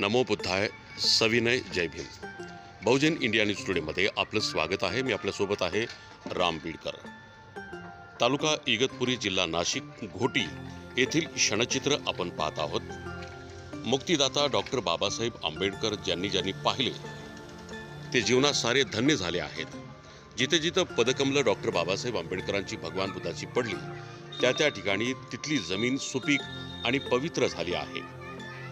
नमो बुद्धाय सविनय जय भीम. बहुजन इंडिया न्यूज टुडेमध्ये आपलं स्वागत आहे. मी आपल्यासोबत आहे राम बीडकर तालुका इगतपुरी जिल्हा नाशिक घोटी येथील क्षणचित्र आपण पाहत आहोत. मुक्तिदाता डॉक्टर बाबासाहेब आंबेडकर ज्यांनी ज्यांनी पाहिले ते जीवनात सारे धन्य झाले आहेत. जिथे जिथं पदकमलं डॉक्टर बाबासाहेब आंबेडकरांची भगवान बुद्धाची पडली त्या त्या ठिकाणी तिथली जमीन सुपीक आणि पवित्र झाली आहे.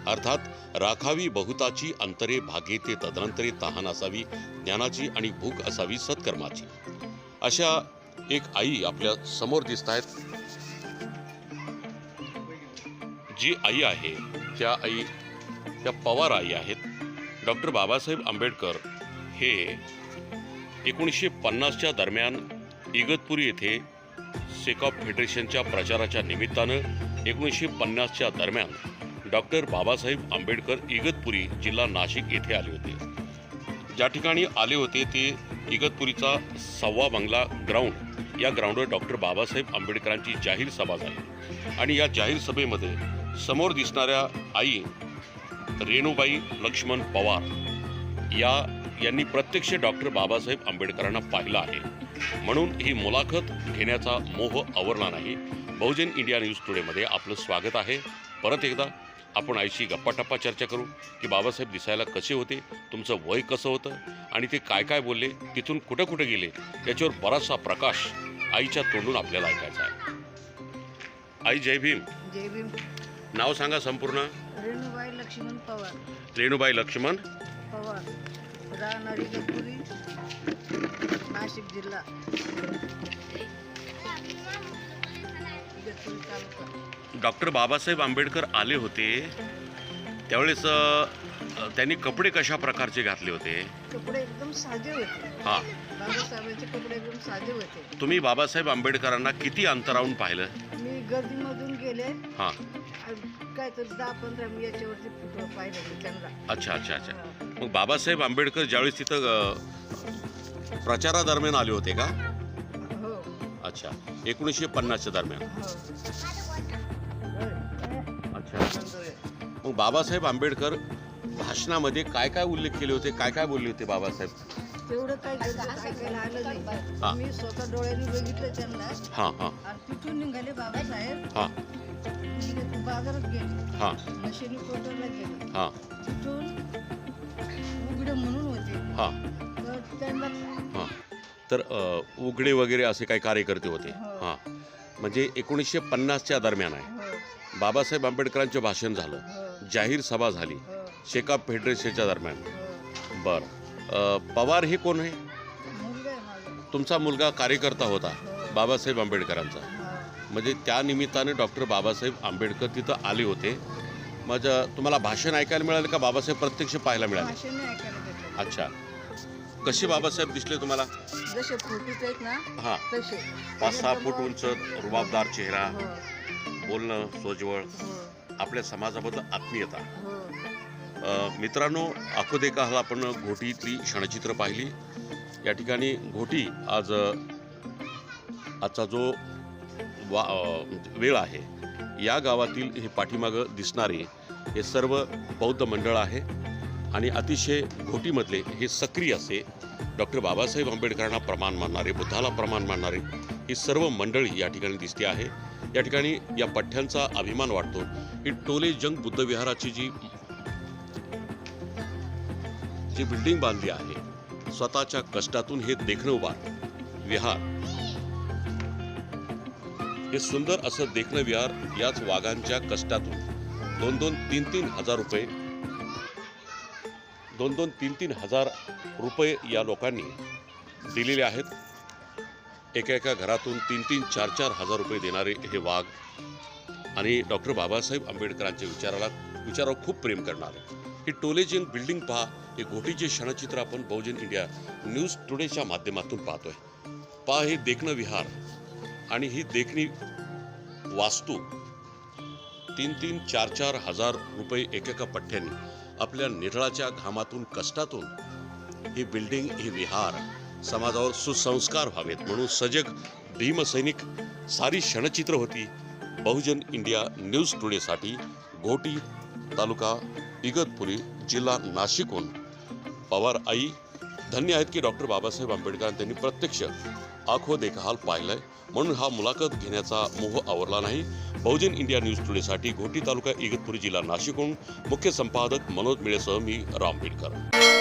अर्थात राखावी बहुताची अंतरे भागे ते तदनंतरे तहान असावी ज्ञानाची आणि भूक असावी सत्कर्माची. अशा एक आई आपल्यासमोर दिसत आहेत. जी आई आहे त्या आई त्या पवार आई आहेत. डॉक्टर बाबासाहेब आंबेडकर हे एकोणीसशे पन्नासच्या दरम्यान इगतपुरी येथे सेकॉप फेडरेशनच्या प्रचाराच्या निमित्तानं एकोणीसशे पन्नासच्या दरम्यान डॉक्टर बाबासाहेब आंबेडकर इगतपुरी जिल्हा नाशिक येथे आले होते. ज्या ठिकाणी आले होते ते इगतपुरीचा सव्वा बंगला ग्राउंड. या ग्राउंडवर डॉक्टर बाबासाहेब आंबेडकरांची जाहीर सभा झाली. आणि या जाहीर सभेमध्ये समोर दिसणाऱ्या आई रेणुबाई लक्ष्मण पवार या यांनी प्रत्यक्ष डॉक्टर बाबासाहेब आंबेडकरांना पाहिलं आहे. म्हणून ही मुलाखत घेण्याचा मोह आवरला नाही. बहुजन इंडिया न्यूज टुडेमध्ये आपलं स्वागत आहे. परत एकदा आपण आईशी गप्पाटप्पा चर्चा करू की बाबासाहेब दिसायला कसे होते तुमचं वय कसं होतं आणि ते काय काय बोलले तिथून कुठं कुठं गेले याच्यावर बराचसा प्रकाश आईच्या तोंडून आपल्याला ऐकायचा आहे. आई जय भीम. जय भीम. नाव सांगा संपूर्ण. रेणुबाई लक्ष्मण पवार. रेणुबाई लक्ष्मण. पवार. राहणारी नाशिक जिल्हा. डॉक्टर बाबासाहेब आंबेडकर आले होते त्यावेळेस त्यांनी कपडे कशा प्रकारचे घातले होते? कपडे एकदम साधे होते. हा. बाबासाहेबांचे कपडे एकदम साधे होते. तुम्ही बाबासाहेब आंबेडकरांना किती अंतरावून पाहिलं? मी गर्दीमधून गेले. हा. आणि काय तर दहा पंधरा मी याच्यावरती फोटो पाहिले मी त्यांना. अच्छा अच्छा अच्छा. मग बाबासाहेब आंबेडकर ज्यावेळेस तिथं अ, प्रचारादरम्यान आले होते का? हो. अच्छा. एकोणीसशे पन्नासच्या दरम्यान. हो. मग बाबासाहेब आंबेडकर भाषणामध्ये काय काय उल्लेख केले होते? काय काय बोलले होते बाबासाहेब? तेवढं ऐकायला आलं हा. नाही. मी स्वतः डोळ्यांनी बघितलं त्यांना. हां हां. आणि तिथून निघाले बाबासाहेब. हां. तिथे बाजारात गेले हां. कोटरला गेले हां. तिथून उघडे म्हणून होते. हां. तर त्यांना हां. तर अ, उघडे वगैरे असे काही कार्यकर्ते होते. हो. हां. म्हणजे एकोणीसशे पन्नासच्या दरम्यान आहे. बाबासाहेब आंबेडकरांचं भाषण झालं. जाहीर सभा झाली. शेकाप फेडरेशनच्या दरम्यान. बरं. पवार हे कोण आहे? तुमचा मुलगा कार्यकर्ता होता. बाबासाहेब आंबेडकरांचा. म्हणजे त्या निमित्ताने डॉक्टर बाबासाहेब आंबेडकर तिथं आले होते. अ, तुम्हाला भाषण ऐकायला मिळालं का? बाबासाहेब प्रत्यक्ष पाहायला मिळाले? अच्छा. कसे बाबासाहेब दिसले तुम्हाला? जसे आहेत ना हां. तसे. पाच सहा फूट उंच रुबाबदार चेहरा. हो. बोलणं सोजवळ आपल्या समाजाबद्दल आत्मीयता. मित्रांनो आखोदेका हा आपण घोटीतली क्षणचित्र पाहिली. या ठिकाणी घोटी आज आजचा जो वा वेळ आहे या गावातील हे पाठीमागं दिसणारे हे सर्व बौद्ध मंडळ आहे आणि अतिशय घोटीमधले हे सक्रिय असे डॉक्टर बाबासाहेब आंबेडकरांना प्रमाण मानणारे बुद्धाला प्रमाण मानणारे ही सर्व मंडळी या ठिकाणी दिसते आहे. या ठिकाणी या पठ्ठ्यांचा अभिमान वाटतो. ही टोले जंग बुद्ध विहाराची जी जी बिल्डिंग बांधली आहे स्वतःच्या कष्टातून हे देखणं उभा विहार. हे सुंदर असं देखणं विहार याच वाघांच्या कष्टातून. दोन दोन तीन तीन हजार रुपये. दोन दोन तीन तीन हजार रुपये या लोकांनी दिलेले आहेत. एका एका घरातून तीन तीन चार चार हजार रुपये देणारे हे वाघ आणि डॉक्टर बाबासाहेब आंबेडकरांच्या विचाराला विचारावर खूप प्रेम करणारे. ही टोलेजियन बिल्डिंग पहा हे घोटीचे क्षणचित्र आपण बहुजन इंडिया न्यूज टुडेच्या माध्यमातून पाहतोय. पहा हे देखणं विहार आणि ही देखणी वास्तू. तीन तीन चार चार हजार रुपये एकेका पठ्ठ्याने आपल्या निरळाच्या घामातून कष्टातून ही बिल्डिंग ही विहार समाजावर सुसंस्कार व्हावेत म्हणून सजग भीमसैनिक सारी क्षणचित्र होती. बहुजन इंडिया न्यूज टुडेसाठी घोटी तालुका इगतपुरी जिल्हा नाशिकहून. पवार आई धन्य आहेत की डॉक्टर बाबासाहेब आंबेडकर त्यांनी प्रत्यक्ष आखो देखहाल पाहिलंय म्हणून हा मुलाखत घेण्याचा मोह आवरला नाही. बहुजन इंडिया न्यूज टुडेसाठी घोटी तालुका इगतपुरी जिल्हा नाशिकहून मुख्य संपादक मनोज मिळेसह मी राम बीडकर